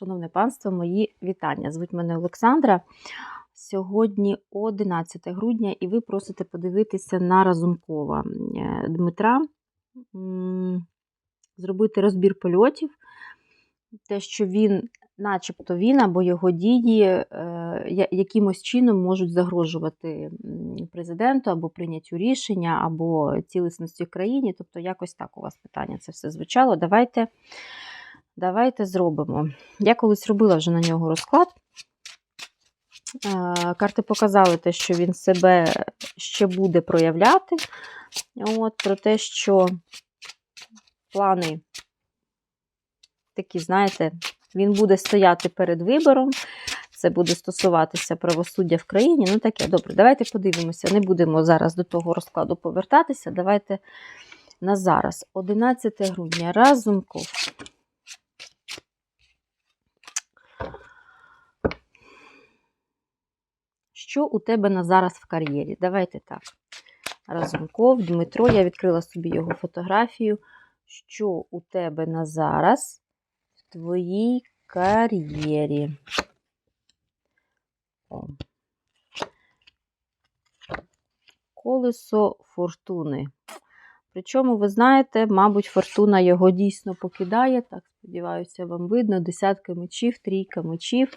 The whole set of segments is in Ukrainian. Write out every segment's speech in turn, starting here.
Шановне панство, мої вітання. Звуть мене Олександра. Сьогодні 11 грудня, і ви просите подивитися на Разумкова е, Дмитра, зробити розбір польотів. Те, що він, начебто він або його дії е, якимось чином можуть загрожувати президенту або прийняттю рішення, або цілісності країні. Тобто, якось так у вас питання це все звучало. Давайте, давайте зробимо. Я колись робила вже на нього розклад. Е, Карти показали те, що він себе ще буде проявляти. От, про те, що плани такі, знаєте, він буде стояти перед вибором. Це буде стосуватися правосуддя в країні. Ну, таке, добре, давайте подивимося. Не будемо зараз до того розкладу повертатися. Давайте на зараз. 11 грудня. Разумков. Що у тебе на зараз в кар'єрі? Давайте так. Разумков, Дмитро, я відкрила собі його фотографію. Що у тебе на зараз в твоїй кар'єрі? Колесо фортуни. Причому, ви знаєте, мабуть, фортуна його дійсно покидає. Так, сподіваюся, вам видно. Десятка мечів, трійка мечів.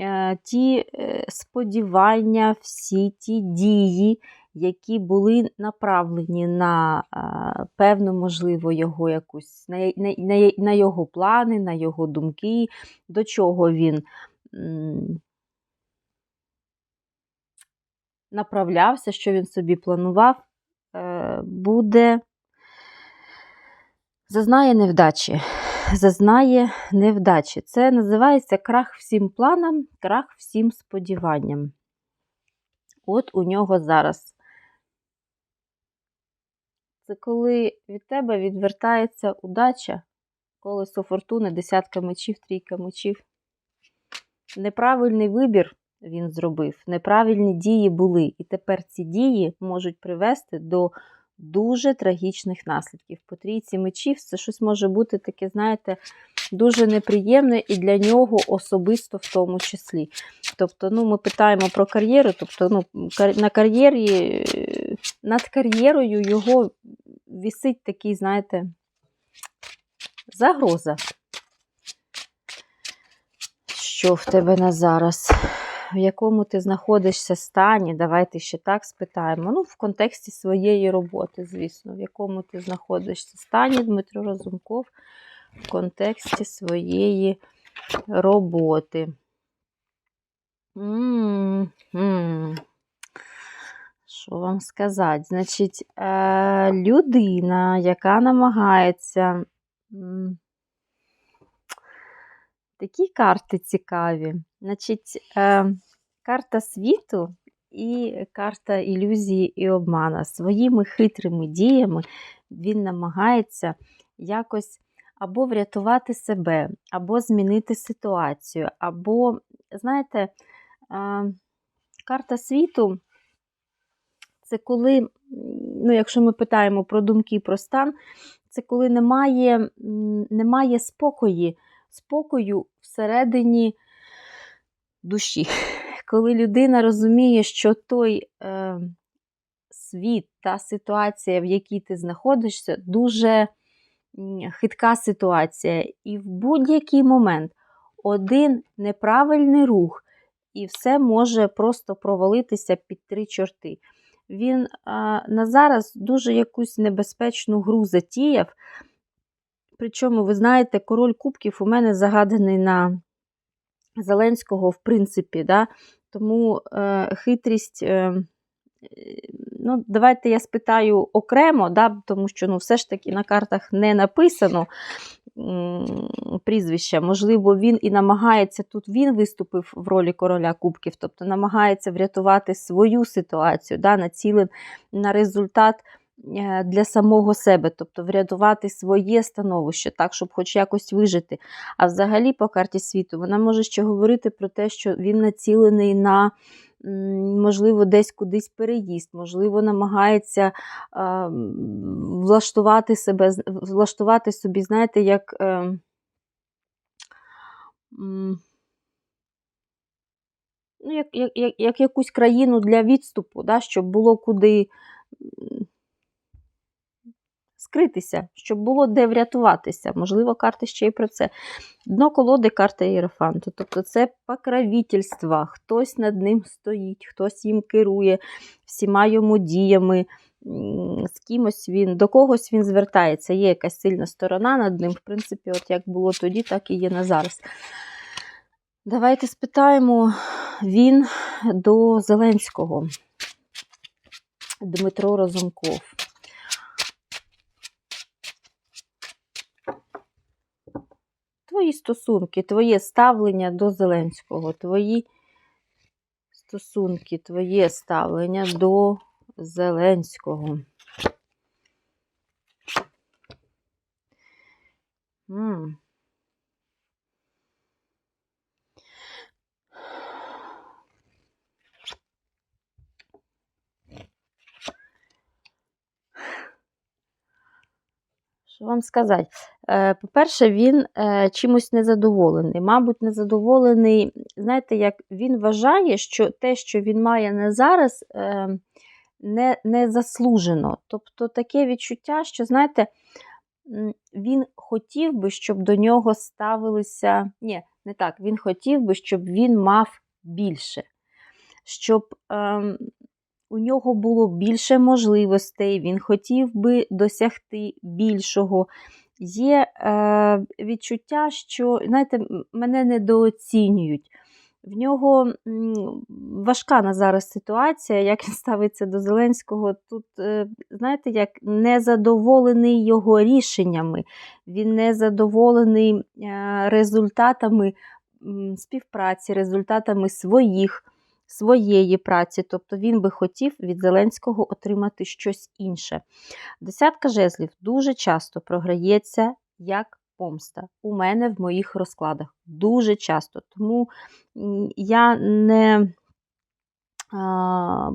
Е, Ті е, сподівання, всі ті дії, які були направлені на е, певну, можливо, його якусь, на, на, на, його плани, на його думки, до чого він направлявся, що він собі планував, буде зазнає невдачі. Зазнає невдачі. Це називається крах всім планам, крах всім сподіванням. От у нього зараз. Це коли від тебе відвертається удача, колесо фортуни, десятка мечів, трійка мечів. Неправильний вибір він зробив, неправильні дії були. І тепер ці дії можуть привести до дуже трагічних наслідків. По трійці мечів це щось може бути таке, знаєте, дуже неприємне і для нього особисто в тому числі. Тобто, ну, ми питаємо про кар'єру, тобто ну, на кар'єрі, е, над кар'єрою його вісить такий, знаєте, загроза. Що в тебе на зараз? В якому ти знаходишся стані? Давайте ще так спитаємо. Ну, в контексті своєї роботи, звісно, в якому ти знаходишся стані, Дмитро Разумков, в контексті своєї роботи. М-м-м. Що вам сказати? Значить, е, людина, яка намагається. м, Такі карти цікаві. Значить, е, карта світу і карта ілюзії і обмана. Своїми хитрими діями він намагається якось або врятувати себе, або змінити ситуацію, або, знаєте, е, карта світу це коли, ну, якщо ми питаємо про думки, про стан, це коли немає, немає спокою, спокою всередині душі. Коли людина розуміє, що той е, світ, та ситуація, в якій ти знаходишся, дуже хитка ситуація. І в будь-який момент один неправильний рух, і все може просто провалитися під три чорти. Він а, на зараз дуже якусь небезпечну гру затіяв. Причому, ви знаєте, король кубків у мене загаданий на Зеленського, в принципі, да? тому е, хитрість. Е, ну, Давайте я спитаю окремо, да? тому що ну, все ж таки на картах не написано прізвище. Можливо, він і намагається, тут він виступив в ролі короля кубків, тобто намагається врятувати свою ситуацію, да? націлен на результат для самого себе, тобто врятувати своє становище, так, щоб хоч якось вижити. А взагалі, по карті світу, вона може ще говорити про те, що він націлений на, можливо, десь кудись переїзд, можливо, намагається м, влаштувати себе, влаштувати собі, знаєте, як. е, ну, як, як, як, як якусь країну для відступу, да, щоб було куди скритися, щоб було де врятуватися. Можливо, карти ще й про це. Дно колоди карта Єрофанту. Тобто це покровительство, хтось над ним стоїть, хтось їм керує всіма йому діями. З кимось він, до когось він звертається. Є якась сильна сторона над ним. В принципі, от як було тоді, так і є на зараз. Давайте спитаємо він до Зеленського. Дмитро Розумков. Твої стосунки, твоє ставлення до Зеленського, твої стосунки, твоє ставлення до Зеленського. М. вам сказати? Е, По-перше, він е, чимось незадоволений. Мабуть, незадоволений, знаєте, як він вважає, що те, що він має не зараз, е, не, не заслужено. Тобто таке відчуття, що, знаєте, він хотів би, щоб до нього ставилися. Ні, не так. Він хотів би, щоб він мав більше, щоб ем, у нього було більше можливостей, він хотів би досягти більшого. Є е, відчуття, що, знаєте, мене недооцінюють. В нього важка на зараз ситуація, як він ставиться до Зеленського. Тут, е, знаєте, як незадоволений його рішеннями, він незадоволений е, результатами співпраці, результатами своїх, своєї праці. Тобто він би хотів від Зеленського отримати щось інше. Десятка жезлів дуже часто програється як помста. У мене в моїх розкладах дуже часто. Тому я не. А,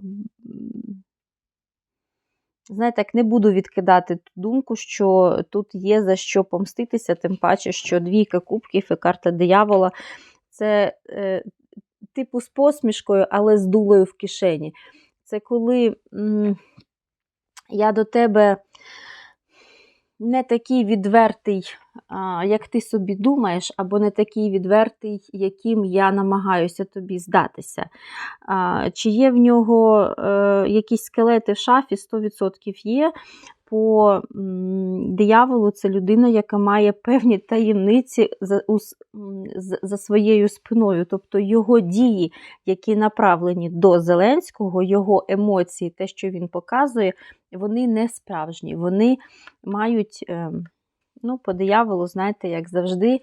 Знаєте, як не буду відкидати ту думку, що тут є за що помститися, тим паче, що двійка кубків і карта диявола це е, типу з посмішкою, але з дулею в кишені. Це коли м, я до тебе не такий відвертий, а, як ти собі думаєш, або не такий відвертий, яким я намагаюся тобі здатися. А, Чи є в нього е, якісь скелети в шафі, 100% є. По дияволу це людина, яка має певні таємниці за, у за своєю спиною. Тобто його дії, які направлені до Зеленського, його емоції, те, що він показує, вони не справжні. Вони мають, ем, ну, по дияволу, знаєте, як завжди,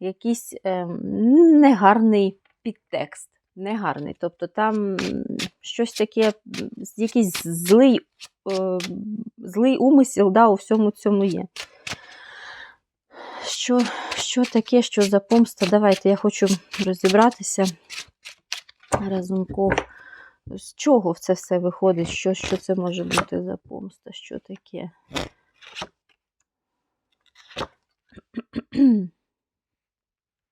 якийсь ем, негарний підтекст. Негарний. Тобто там щось таке, якийсь злий, е, злий умисел да, у всьому цьому є. Що, що таке, що за помста? Давайте я хочу розібратися. Разумков. З чого це все виходить? Що, що це може бути за помста? Що таке?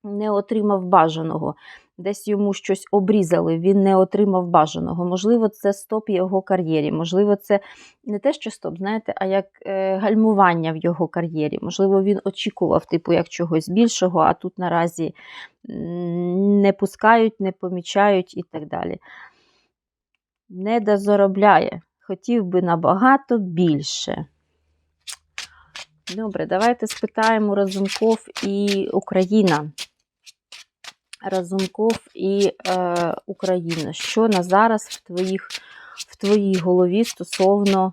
Не отримав бажаного. Десь йому щось обрізали, він не отримав бажаного. Можливо, це стоп його кар'єрі. Можливо, це не те, що стоп, знаєте, а як е, гальмування в його кар'єрі. Можливо, він очікував, типу, як чогось більшого, а тут наразі не пускають, не помічають і так далі. Не дозаробляє. Хотів би набагато більше. Добре, давайте спитаємо Разумков і Україна. Разумков і е, Україна. Що на зараз в, твоїх, в твоїй голові стосовно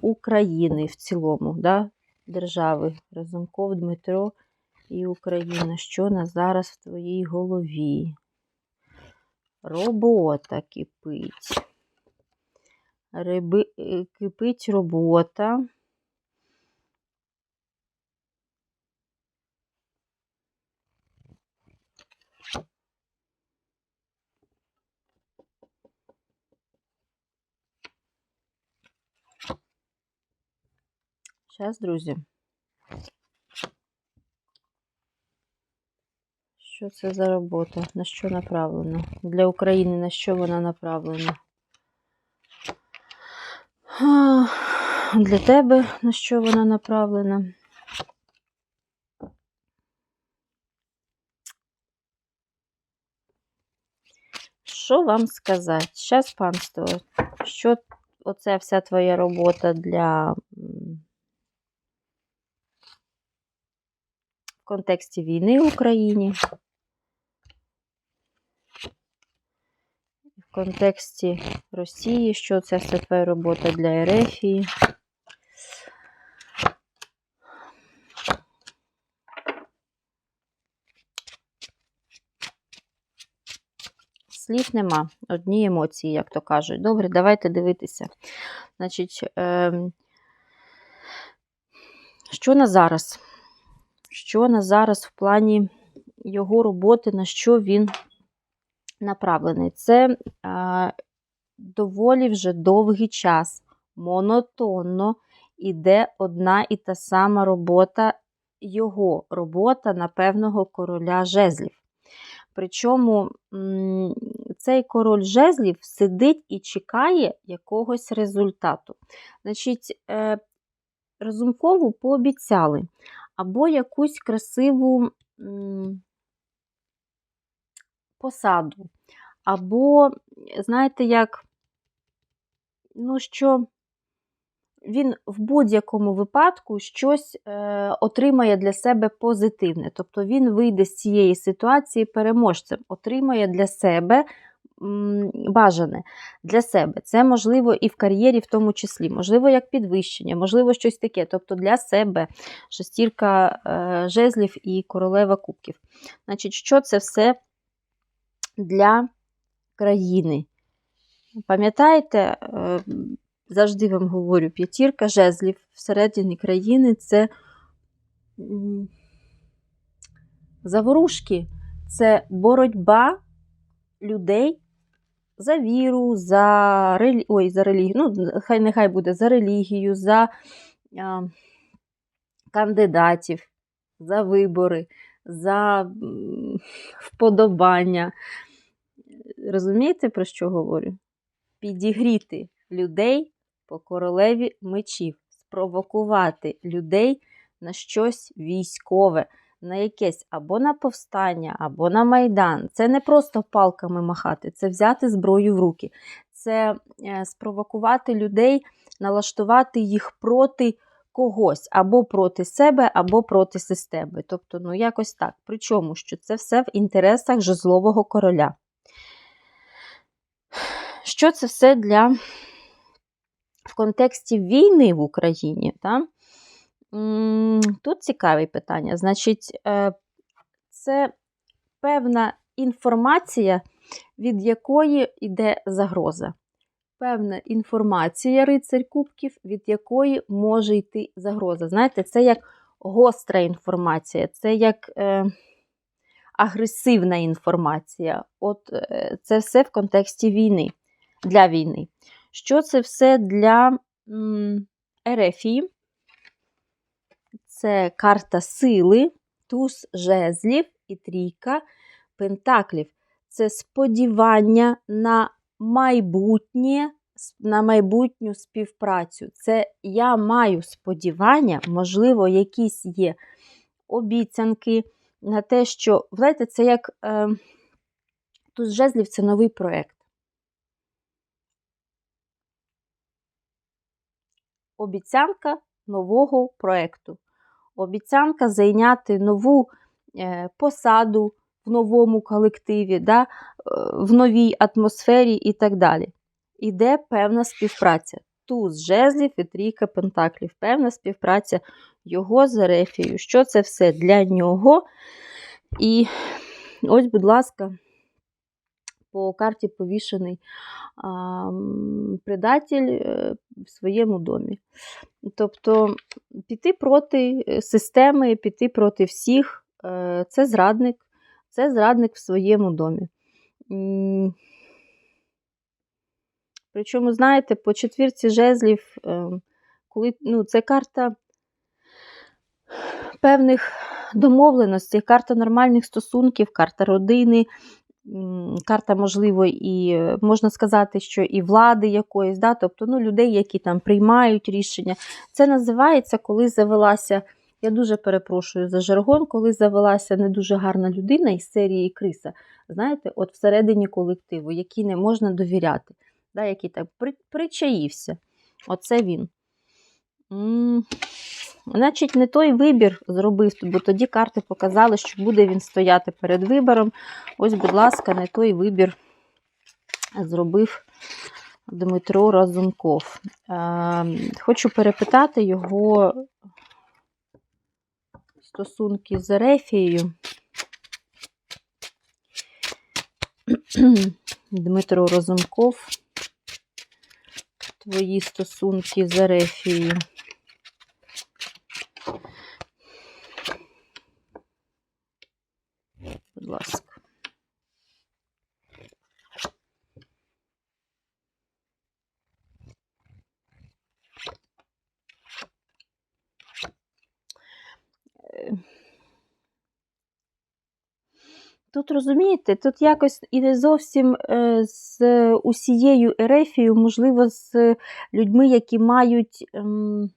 України в цілому, да? держави? Разумков, Дмитро і Україна. Що на зараз в твоїй голові? Робота кипить. Риби, е, кипить робота. Зараз, друзі. Що це за робота? На що направлена? Для України на що вона направлена? Для тебе на що вона направлена? Що вам сказати? Зараз, панство, що оця вся твоя робота для м, в контексті війни в Україні? В контексті Росії, що це все робота для Ерефії? Слів нема, одні емоції, як то кажуть. Добре, давайте дивитися. Значить, ем, що на зараз? Що на зараз в плані його роботи, на що він направлений? Це е, доволі вже довгий час, монотонно іде одна і та сама робота, його робота на певного короля жезлів. Причому цей король жезлів сидить і чекає якогось результату. Значить, е, Разумкову пообіцяли або якусь красиву посаду, або, знаєте, як, ну, що він в будь-якому випадку щось е, отримає для себе позитивне. Тобто він вийде з цієї ситуації переможцем, отримає для себе бажане для себе. Це можливо і в кар'єрі, в тому числі, можливо, як підвищення, можливо, щось таке. Тобто для себе шестірка е, жезлів і королева кубків. Значить, що це все для країни? Пам'ятаєте, е, завжди вам говорю, п'ятірка жезлів всередині країни це заворушки, це боротьба людей за віру, за релі... Ой, за релігію. Ну, хай нехай буде за релігію, за а, кандидатів, за вибори, за вподобання. Розумієте, про що говорю? Підігріти людей по королеві мечів, спровокувати людей на щось військове, на якесь або на повстання, або на майдан. Це не просто палками махати, це взяти зброю в руки, це е, спровокувати людей, налаштувати їх проти когось, або проти себе, або проти системи. Тобто, ну якось так. Причому, що це все в інтересах жезлового короля. Що це все для в контексті війни в Україні? Та? Тут цікаве питання. Значить, е, це певна інформація, від якої йде загроза. Певна інформація рицарь кубків, від якої може йти загроза. Знаєте, це як гостра інформація, це як е, агресивна інформація. От е, Це все в контексті війни, для війни. Що це все для м, Ерефії? Це карта сили, туз жезлів і трійка пентаклів. Це сподівання на майбутнє, на майбутню співпрацю. Це я маю сподівання, можливо, якісь є обіцянки на те, що, знаєте, це як е, туз жезлів це новий проєкт. Обіцянка нового проєкту обіцянка зайняти нову е, посаду в новому колективі, да, е, в новій атмосфері і так далі. Іде певна співпраця. Туз жезлів і трійка пентаклів, певна співпраця його з Ерефією. Що це все для нього? І ось, будь ласка, по карті повішений предатель е, в своєму домі. Тобто піти проти е, системи, піти проти всіх е, це зрадник, це зрадник в своєму домі. Причому, знаєте, по четвірці жезлів, коли ну, це карта певних домовленостей, карта нормальних стосунків, карта родини, карта, можливо, і можна сказати, що і влади якоїсь, да? тобто ну, людей, які там приймають рішення. Це називається, коли завелася. Я дуже перепрошую за жаргон, коли завелася не дуже гарна людина із серії Криса, знаєте, от всередині колективу, який не можна довіряти, да, який так причаївся. Оце він. Значить, не той вибір зробив, бо тоді карти показали, що буде він стояти перед вибором. Ось, будь ласка, не той вибір зробив Дмитро Разумков. Е, хочу перепитати його стосунки з Ерефією. Дмитро Разумков. Твої стосунки з Ерефією. Будь ласка. Е, Тут розумієте, тут якось і не зовсім е, з усією Ерефією, можливо, з людьми, які мають, ем,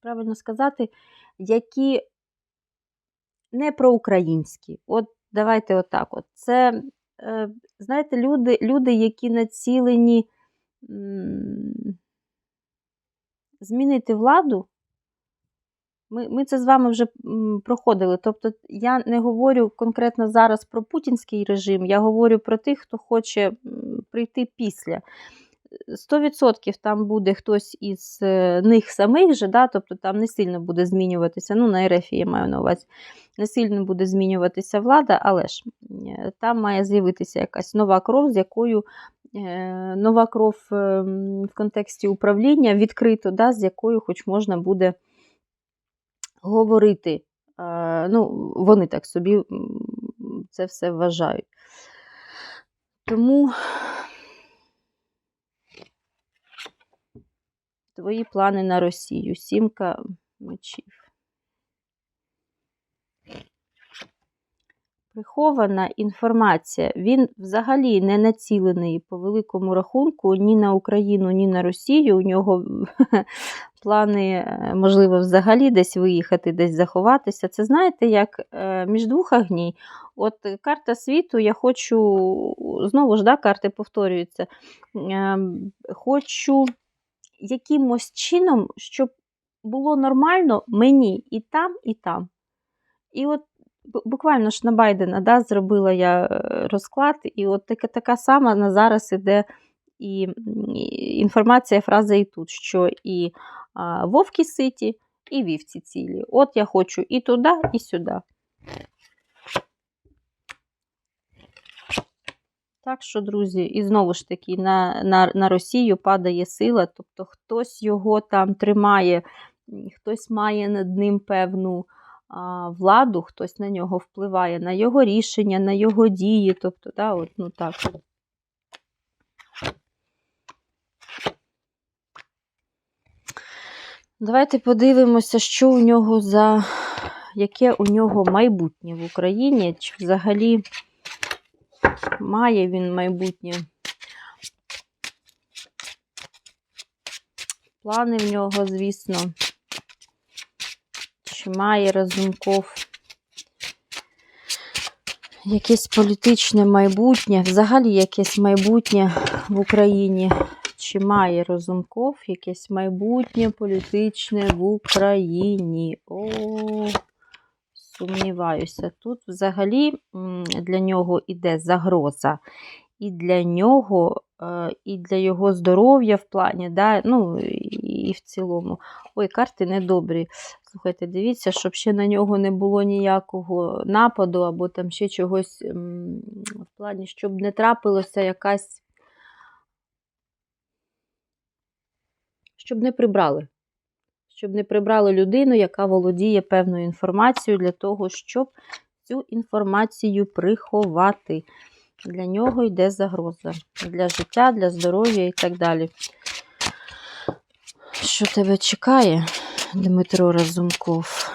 правильно сказати, які не проукраїнські. От давайте отак. От. Це, е, знаєте, люди, люди, які націлені змінити владу. Ми, ми це з вами вже проходили. Тобто я не говорю конкретно зараз про путінський режим, я говорю про тих, хто хоче прийти після. 100% там буде хтось із е, них самих же, да, тобто там не сильно буде змінюватися, ну, на РФ я маю на увазі, не сильно буде змінюватися влада, але ж там має з'явитися якась нова кров, з якою е, нова кров е, в контексті управління відкрито, да, з якою хоч можна буде говорити. Ну, вони так собі це все вважають. Тому твої плани на Росію. Сімка мечів. Прихована інформація. Він взагалі не націлений по великому рахунку ні на Україну, ні на Росію. У нього плани, е, можливо, взагалі десь виїхати, десь заховатися. Це знаєте, як е, між двох огній. От карта світу, я хочу, знову ж, да, карти повторюються. Е, Хочу якимось чином, щоб було нормально мені і там, і там. І от буквально ж на Байдена да, зробила я е, розклад, і от така, така сама на зараз іде і і інформація, фраза і тут, що і а, вовки ситі, і вівці цілі. От я хочу і туди, і сюди. Так що, друзі, і знову ж таки, на, на, на Росію падає сила, тобто хтось його там тримає, хтось має над ним певну владу, хтось на нього впливає, на його рішення, на його дії. Тобто, да, от, ну так. Давайте подивимося, що у нього за яке у нього майбутнє в Україні, чи взагалі має він майбутнє. Плани в нього, звісно. Чи має Разумков якесь політичне майбутнє, взагалі якесь майбутнє в Україні? Чи має Разумков якесь майбутнє політичне в Україні? О, сумніваюся. Тут взагалі для нього іде загроза. І для нього, е, і для його здоров'я в плані, да, ну, і в цілому. Ой, карти недобрі. Слухайте, дивіться, щоб ще на нього не було ніякого нападу, або там ще чогось в плані, щоб не трапилося якась. Щоб не прибрали. Щоб не прибрали людину, яка володіє певною інформацією для того, щоб цю інформацію приховати. Для нього йде загроза. Для життя, для здоров'я і так далі. Що тебе чекає? Дмитро Разумков.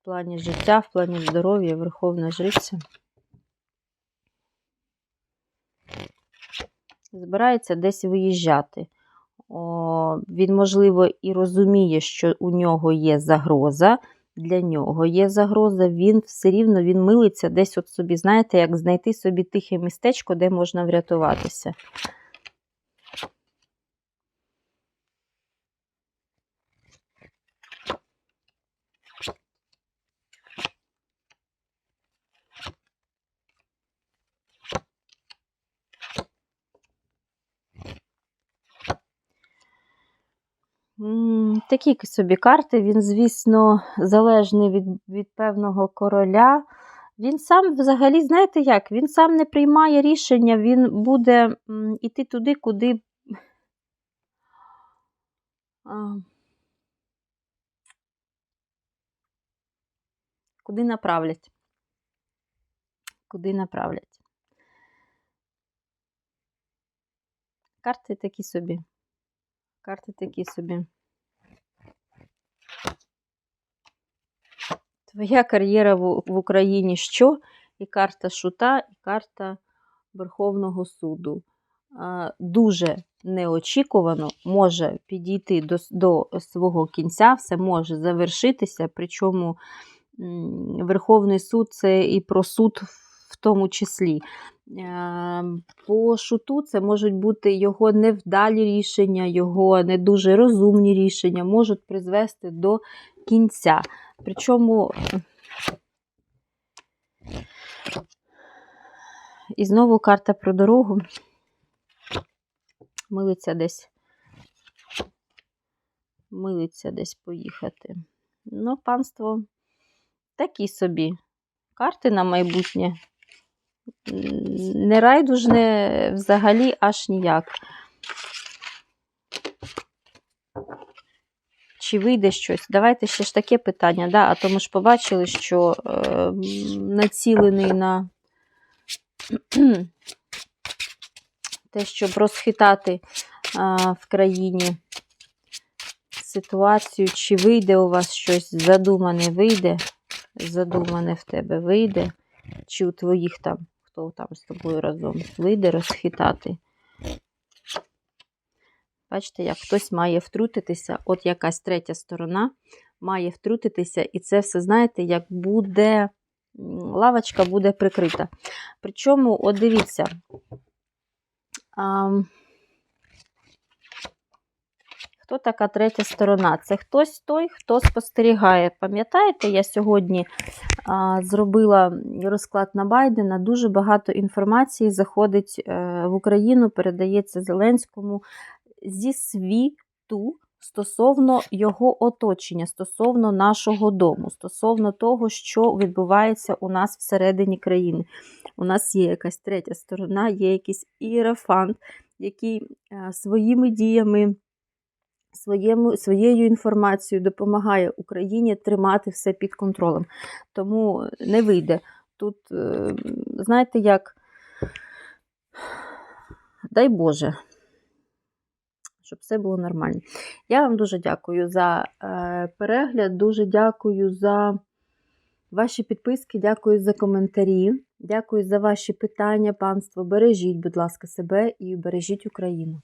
В плані життя, в плані здоров'я, Верховна Жриця. Збирається десь виїжджати. О, він, можливо, і розуміє, що у нього є загроза, для нього є загроза, він все рівно він милиться десь от собі, знаєте, як знайти собі тихе містечко, де можна врятуватися. Такі собі карти. Він, звісно, залежний від, від певного короля. Він сам взагалі, знаєте як? Він сам не приймає рішення, він буде м, іти туди, куди. Куди направлять. Куди направлять. Карти такі собі. Карти такі собі. Твоя кар'єра в, Україні що? І карта шута, і карта Верховного суду. Дуже неочікувано може підійти до, до свого кінця, все може завершитися. Причому Верховний суд це і про суд в тому числі. Е, По шуту це можуть бути його невдалі рішення, його не дуже розумні рішення, можуть призвести до кінця. Причому і знову карта про дорогу. Милиться десь. Милиться десь поїхати. Ну, панство такі собі. Карти на майбутнє. Не райдужне взагалі аж ніяк. Чи вийде щось? Давайте ще ж таке питання, да? а то ми ж побачили, що е, націлений на те, щоб розхитати е, в країні ситуацію, чи вийде у вас щось задумане, вийде, задумане в тебе вийде, чи у твоїх там, хто там з тобою разом, вийде розхитати. Бачите, як хтось має втрутитися, от якась третя сторона має втрутитися, і це все, знаєте, як буде, лавочка буде прикрита. Причому, от дивіться, хто така третя сторона? Це хтось той, хто спостерігає. Пам'ятаєте, я сьогодні а, зробила розклад на Байдена, дуже багато інформації заходить е, в Україну, передається Зеленському зі світу стосовно його оточення, стосовно нашого дому, стосовно того, що відбувається у нас всередині країни. У нас є якась третя сторона, є якийсь іерафант, який е, своїми діями, своєму, своєю інформацією допомагає Україні тримати все під контролем. Тому не вийде. Тут, е, знаєте, як, дай Боже щоб все було нормально. Я вам дуже дякую за е, перегляд, дуже дякую за ваші підписки, дякую за коментарі, дякую за ваші питання, панство. Бережіть, будь ласка, себе і бережіть Україну.